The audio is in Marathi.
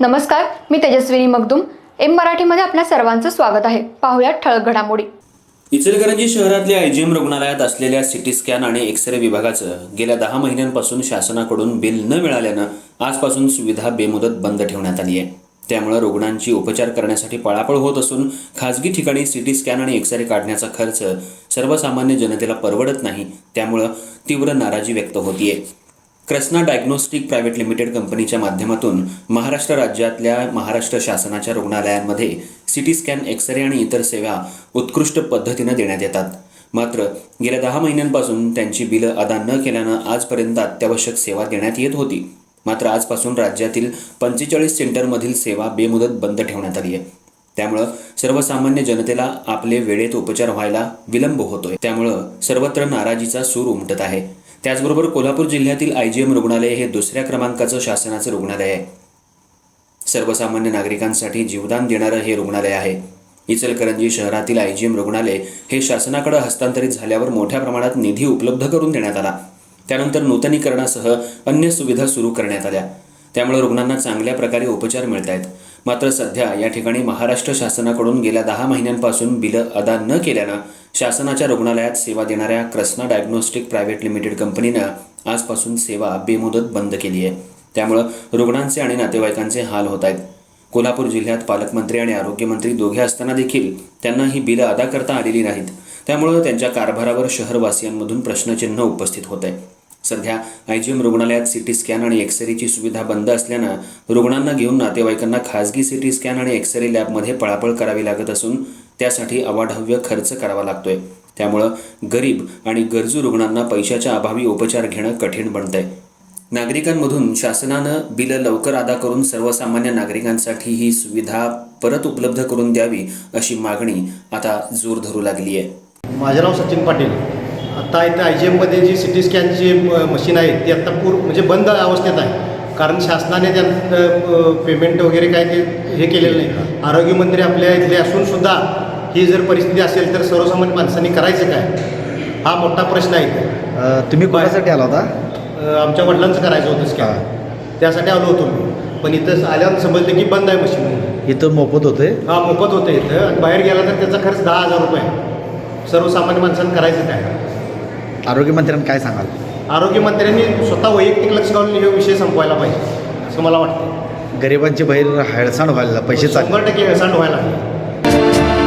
नमस्कार मी तेजस्विनी मगदुम. एम मराठीमध्ये आपल्या सर्वांचं स्वागत आहे. पाहुयात ठळक घडामोडी. इचलकरंजी शहरातल्या आयजीएम रुग्णालयात असलेल्या सिटी स्कॅन आणि एक्सरे विभागाचं गेल्या दहा महिन्यांपासून शासनाकडून बिल न मिळाल्यानं आजपासून सुविधा बेमुदत बंद ठेवण्यात आली आहे. त्यामुळे रुग्णांची उपचार करण्यासाठी पळापळ होत असून खाजगी ठिकाणी सिटी स्कॅन आणि एक्सरे काढण्याचा खर्च सर्वसामान्य जनतेला परवडत नाही त्यामुळं तीव्र नाराजी व्यक्त होतीये. कृष्णा डायग्नोस्टिक प्रायव्हेट लिमिटेड कंपनीच्या माध्यमातून महाराष्ट्र राज्यातल्या महाराष्ट्र शासनाच्या रुग्णालयांमध्ये सिटी स्कॅन एक्सरे आणि इतर सेवा उत्कृष्ट पद्धतीनं देण्यात येतात. मात्र गेल्या दहा महिन्यांपासून त्यांची बिलं अदा न केल्यानं आजपर्यंत अत्यावश्यक सेवा देण्यात येत होती. मात्र आजपासून राज्यातील पंचेचाळीस सेंटरमधील सेवा बेमुदत बंद ठेवण्यात आली आहे. त्यामुळं सर्वसामान्य जनतेला आपले वेळेत उपचार व्हायला विलंब होतोय. त्यामुळं सर्वत्र नाराजीचा सूर उमटत आहे. त्याचबरोबर कोल्हापूर जिल्ह्यातील आय जी एम रुग्णालय हे दुसऱ्या क्रमांकाचं शासनाचं रुग्णालय आहे. सर्वसामान्य नागरिकांसाठी जीवदान देणारं हे रुग्णालय आहे. इचलकरंजी शहरातील आय जी एम रुग्णालय हे शासनाकडे हस्तांतरित झाल्यावर मोठ्या प्रमाणात निधी उपलब्ध करून देण्यात आला. त्यानंतर नूतनीकरणासह अन्य सुविधा सुरू करण्यात आल्या. त्यामुळे रुग्णांना चांगल्या प्रकारे उपचार मिळत आहेत मात्र सध्या या ठिकाणी महाराष्ट्र शासनाकडून गेल्या दहा महिन्यांपासून बिलं अदा न केल्यानं शासनाच्या रुग्णालयात सेवा देणाऱ्या क्रस्ना डायग्नोस्टिक प्रायव्हेट लिमिटेड कंपनीनं आजपासून सेवा बेमुदत बंद केली आहे. त्यामुळं रुग्णांचे आणि नातेवाईकांचे हाल होत आहेत. कोल्हापूर जिल्ह्यात पालकमंत्री आणि आरोग्यमंत्री दोघे असताना देखील त्यांना ही बिलं अदा करता आलेली नाहीत. त्यामुळं त्यांच्या कारभारावर शहरवासियांमधून प्रश्नचिन्ह उपस्थित होत आहे. सध्या आयजीएम रुग्णालयात सिटी स्कॅन आणि एक्सरेची सुविधा बंद असल्यानं रुग्णांना घेऊन नातेवाईकांना खासगी सिटी स्कॅन आणि एक्सरे लॅबमध्ये पळापळ करावी लागत असून त्यासाठी अवाढव्य खर्च करावा लागतोय. त्यामुळं गरीब आणि गरजू रुग्णांना पैशाच्या अभावी उपचार घेणं कठीण बनतंय. नागरिकांमधून शासनानं बिलं लवकर अदा करून सर्वसामान्य नागरिकांसाठी ही सुविधा परत उपलब्ध करून द्यावी अशी मागणी आता जोर धरू लागली आहे माझं नाव सचिन पाटील. आत्ता इथं आय जी एममध्ये जी सी टी स्कॅनची मशीन आहे ती आत्ता पूर म्हणजे बंद अवस्थेत आहे. कारण शासनाने त्यात पेमेंट वगैरे काय ते हे केलेलं नाही. आरोग्यमंत्री आपल्या इथले असून सुद्धा ही जर परिस्थिती असेल तर सर्वसामान्य माणसांनी करायचं काय? हा मोठा प्रश्न आहे तुम्ही कोणासाठी आला होता? आमच्या वडिलांचं करायचं होतं स्कॅन त्यासाठी आलो होतो मी. पण इथं आल्यावर समजलं की बंद आहे मशीन. इथं मोफत होते हा मोफत होतं इथं. आणि बाहेर गेला तर त्याचा खर्च दहा हजार रुपये. सर्वसामान्य माणसांनी करायचं काय? आरोग्यमंत्र्यांना काय सांगाल? आरोग्यमंत्र्यांनी स्वतः वैयक्तिक लक्ष घालून हे विषय संपवायला पाहिजे असं मला वाटतं गरिबांची बाहेर हेळसांड व्हायला पैसे शंभर टक्के हेळसांड व्हायला